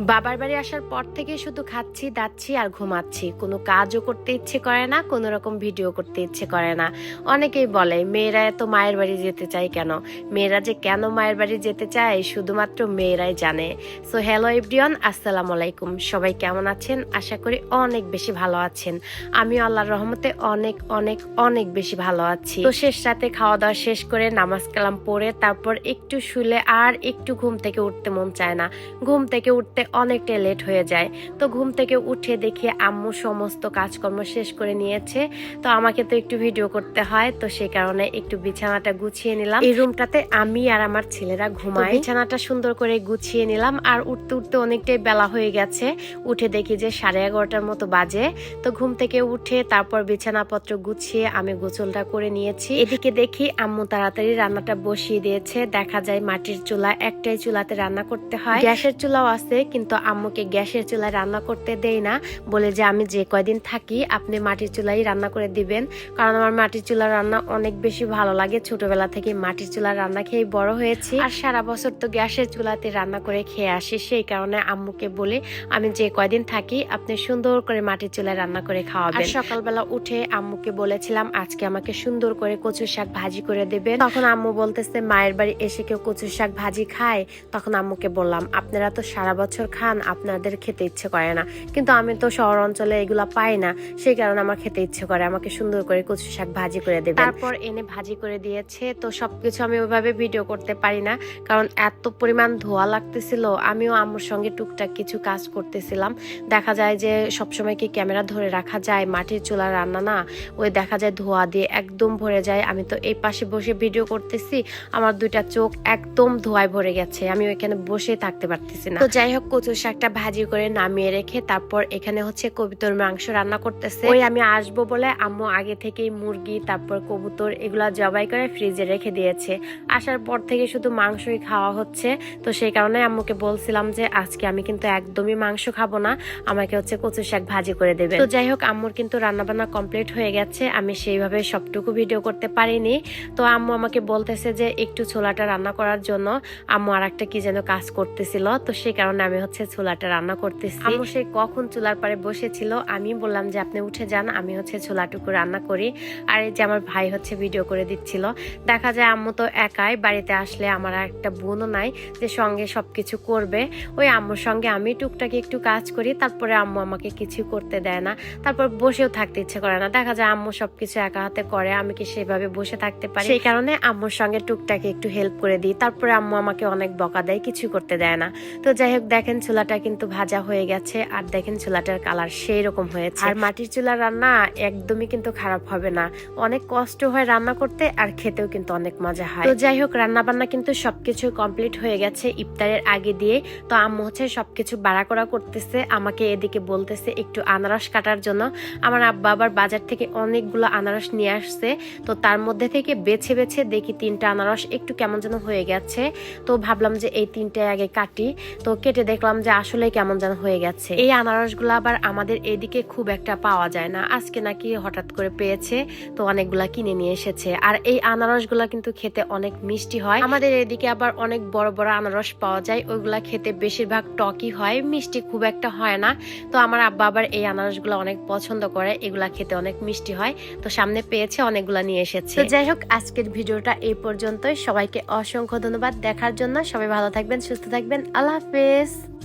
বাবার বাড়ি আসার পর থেকে শুধু খাচ্ছি, দাচ্ছি আর ঘুমাচ্ছি। কোনো কাজও করতে ইচ্ছে করে না, কোনো রকম ভিডিও করতে ইচ্ছে করে না। অনেকেই বলে, মেয়েরা এত মায়ের বাড়ি যেতে চায় কেন? মেয়েরা যে কেন মায়ের বাড়ি যেতে চায়, শুধুমাত্র মেয়েরাই জানে। সো হ্যালো এভরিওয়ান আসসালামু আলাইকুম। সবাই কেমন আছেন? আশা করি অনেক বেশি ভালো আছেন। আমি আল্লাহর রহমতে অনেক অনেক অনেক বেশি ভালো আছি। তো শেষ রাতে খাওয়া দাওয়া শেষ করে নামাজ কালাম পড়ে তারপর একটু শুলে আর একটু ঘুম থেকে উঠতে মন চায় না। ঘুম থেকে উঠতে অনেকটা লেট হয়ে যায়। তো ঘুম থেকে উঠে দেখি আম্মু সমস্ত কাজকর্ম শেষ করে নিয়েছে। তো আমাকে তো একটু ভিডিও করতে হয় তো সেই কারণে একটু বিছানাটা গুছিয়ে নিলাম। এই রুমটাতে আমি আর আমার ছেলেরা ঘুমাই। বিছানাটা সুন্দর করে গুছিয়ে নিলাম আর উঠতে উঠতে অনেকটাই বেলা হয়ে গেছে। উঠে দেখি যে সাড়ে এগারোটার মতো বাজে। তো ঘুম থেকে উঠে তারপর বিছানাপত্র গুছিয়ে আমি গোসলটা করে নিয়েছি। এদিকে দেখি আম্মু তাড়াতাড়ি রান্নাটা বসিয়ে দিয়েছে। দেখা যায় মাটির চুলা একটাই চুলাতে রান্না করতে হয়। গ্যাসের চুলাও আছে কিন্তু আম্মুকে গ্যাসের চুলায় রান্না করতে দেই না। বলে যে আমি যে কয়দিন থাকি আপনি মাটির চুলাই রান্না করে দিবেন। কারণ আমার মাটির চুলার রান্না অনেক বেশি ভালো লাগে। ছোটবেলা থেকে মাটির চুলার রান্না খেয়ে বড় হয়েছি। আর সারা বছর তো গ্যাসের চুলাতে রান্না করে খেয়ে আসি। সেই কারণে আম্মুকে বলে আমি যে কয়দিন থাকি আপনি সুন্দর করে মাটির চুলায় রান্না করে খাওয়াবেন। সকালবেলা উঠে আম্মুকে বলেছিলাম আজকে আমাকে সুন্দর করে কচু শাক ভাজি করে দেবেন। তখন আম্মু বলতেছে মায়ের বাড়ি এসে কেউ কচু শাক ভাজি খায়? তখন আম্মুকে বললাম আপনারা তো সারা বছর খান আপনাদের খেতে ইচ্ছে করে না। কিন্তু আমি তো শহর অঞ্চলে এগুলা পাই না সেই কারণে আমার খেতে ইচ্ছে করে। আমাকে সুন্দর করে কচু শাক ভাজি করে দেবে তারপর এনে ভাজি করে দিয়েছে তো সবকিছু আমি ওইভাবে ভিডিও করতে পারি না কারণ এত পরিমাণ ধোয়া লাগতেছিল। আমিও আম্মুর সঙ্গে টুকটাক কিছু কাজ করতেছিলাম। দেখা যায় যে সবসময় কি ক্যামেরা ধরে রাখা যায় মাটির চুলা রান্না না ওই দেখা যায় ধোয়া দিয়ে একদম ভরে যায়। আমি তো এই পাশে বসে ভিডিও করতেছি আমার দুইটা চোখ একদম ধোয়ায় ভরে গেছে। আমি ওইখানে বসে থাকতে পারতেছি না। তো যাই হোক কচু শাকটা ভাজি করে নামিয়ে রেখে তারপর এখানে হচ্ছে কবিতর মাংস রান্না করতেছে। ওই আমি আসব বলে আম্মু আগে থেকেই মুরগি, তারপর কবুতর এগুলা জবাই করে ফ্রিজে রেখে দিয়েছে। আসার পর থেকে শুধু মাংসই খাওয়া হচ্ছে। তো সেই কারণে আম্মুকে বলছিলাম যে, আজকে আমি কিন্তু একদমই মাংস খাব না। আমাকে হচ্ছে কচু শাক ভাজি করে দেবে তো যাই হোক, আম্মুর কিন্তু রান্না বান্না কমপ্লিট হয়ে গেছে। আমি সেইভাবে সবটুকু ভিডিও করতে পারিনি। তো আম্মু আমাকে বলতেছে যে, একটু ছোলাটা রান্না করার জন্য। আম্মু আর একটা কি যেন কাজ করতেছিল। তো সেই কারণে আমি হচ্ছে ছোলাটা রান্না করতেছি। আম্মু সেই কখন চুলার পারে বসেছিল? আমি বললাম যে আপনি উঠে যান আমি হচ্ছে ছোলাটুকু রান্না করি। আর এই যে আমার ভাই হচ্ছে ভিডিও করে দিচ্ছিল। দেখা যায় আম্মু তো একাই বাড়িতে আসলে আমার একটা বোনও নাই যে সঙ্গে সবকিছু করবে। ওই আম্মুর সঙ্গে আমি টুকটাক একটু কাজ করি তারপরে আম্মু আমাকে কিছু করতে দেয় না। তারপর বসেও থাকতে ইচ্ছে করে না। দেখা যায় আম্মু সবকিছু একা হাতে করে আমি কি সেভাবে বসে থাকতে পারি? সেই কারণে আম্মুর সঙ্গে টুকটাক একটু হেল্প করে দিই। তারপরে আম্মু আমাকে অনেক বকা দেয় কিছু করতে দেয় না। তো যাই হোক দেখেন চুলাটা কিন্তু ভাজা হয়ে গেছে আর দেখেন চুলাটার কালার সেই রকম হয়েছে। আর মাটির চুলার রান্না একদমই কিন্তু খারাপ হবে না। অনেক কষ্ট হয় রান্না করতে আর খেতেও কিন্তু অনেক মজা হয়। তো যাই হোক রান্না বান্না কিন্তু সবকিছু কমপ্লিট হয়ে গেছে ইফতারের আগে দিয়ে। তো আম্মু হচ্ছে সবকিছু বাড়া করা করতেছে, আমাকে এদিকে বলতেছে একটু আনারস কাটার জন্য। আমার আব্বা আবার বাজার থেকে অনেকগুলো আনারস নিয়ে আসছে। তো তার মধ্যে থেকে বেছে বেছে দেখি তিনটা আনারস একটু কেমন যেন হয়ে গেছে। তো ভাবলাম যে এই তিনটে আগে কাটি। তো কেটে দেখলাম যে আসলে কেমন যেন হয়ে গেছে। এই আনারসগুলো আবার আমাদের এদিকে খুব একটা পাওয়া যায় না। আজকে নাকি হঠাৎ করে পেয়েছে, তো অনেকগুলা কিনে নিয়ে এসেছে। আর এই আনারসগুলা কিন্তু খেতে অনেক মিষ্টি হয়। আমাদের এদিকে আবার অনেক বড় বড় আনারস পাওয়া যায়। ওইগুলা খেতে বেশিরভাগ টকই হয়, মিষ্টি খুব একটা হয় না। তো আমার আব্বা আবার এই আনারসগুলো অনেক পছন্দ করে, এগুলা খেতে অনেক মিষ্টি হয়। তো সামনে পেয়েছে, অনেকগুলা নিয়ে এসেছে। যাই হোক, আজকের ভিডিওটা এই পর্যন্তই। সবাইকে অসংখ্য ধন্যবাদ দেখার জন্য। সবাই ভালো থাকবেন, সুস্থ থাকবেন। আল্লাহ হাফেজ।